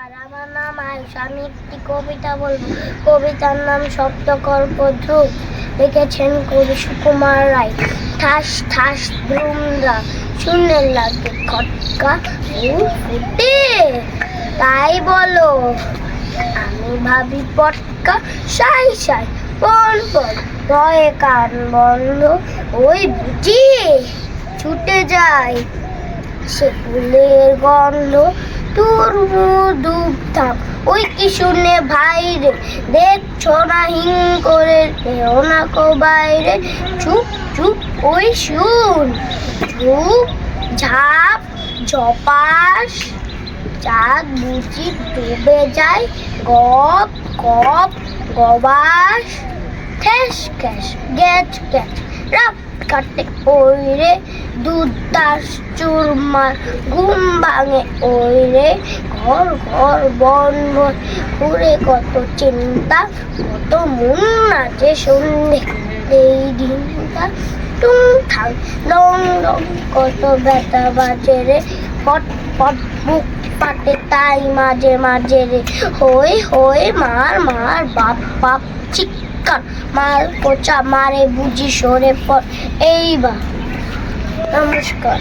নমস্কার আমার নাম আয়ুষ আমি একটি কবিতা বলব। কবিতার নাম সপ্তকল্প ধ্রুব লিখেছেন কবি সুকুমার রায়। ঠাস ঠাস ধুমরা শুনে লাগে খটকা ফুটে। তাই বলো, আমি ভাবি পটকা, সাই সাই পন পন ভয়ে কান বন্ধ, ওই বুঝি ছুটে যায় সে ফুলের গন্ধ। তোর দুধ ওই কি শুনে ভাই রে? দেখছ হিং করে এও না বাইরে। চুপ চুপ, ওই শুন। চুপ, ঝাপ ঝপাস চাঁদ বুঝি ডুবে যায়। গপ গপ, গবাস। ঠেস খ্যাস গ্যাচ গ্যাচ রাপ কাটে দুধ চুরমার ঘুম ভাঙে ওই রে ঘর ঘর, বন বন, ঘুরে কত চিন্তা, কত মন নাচে সন্ধে এই দিনটা। টুং থাং ডং ডং, কত ব্যথা বাজে রে। বুক পাটে তাই মাঝে মাঝে রে। হই হই, মার মার, বাপ বাপ, চিৎকার, মার কোচা মারে বুঝি সরে পর এইবার, নমস্কার।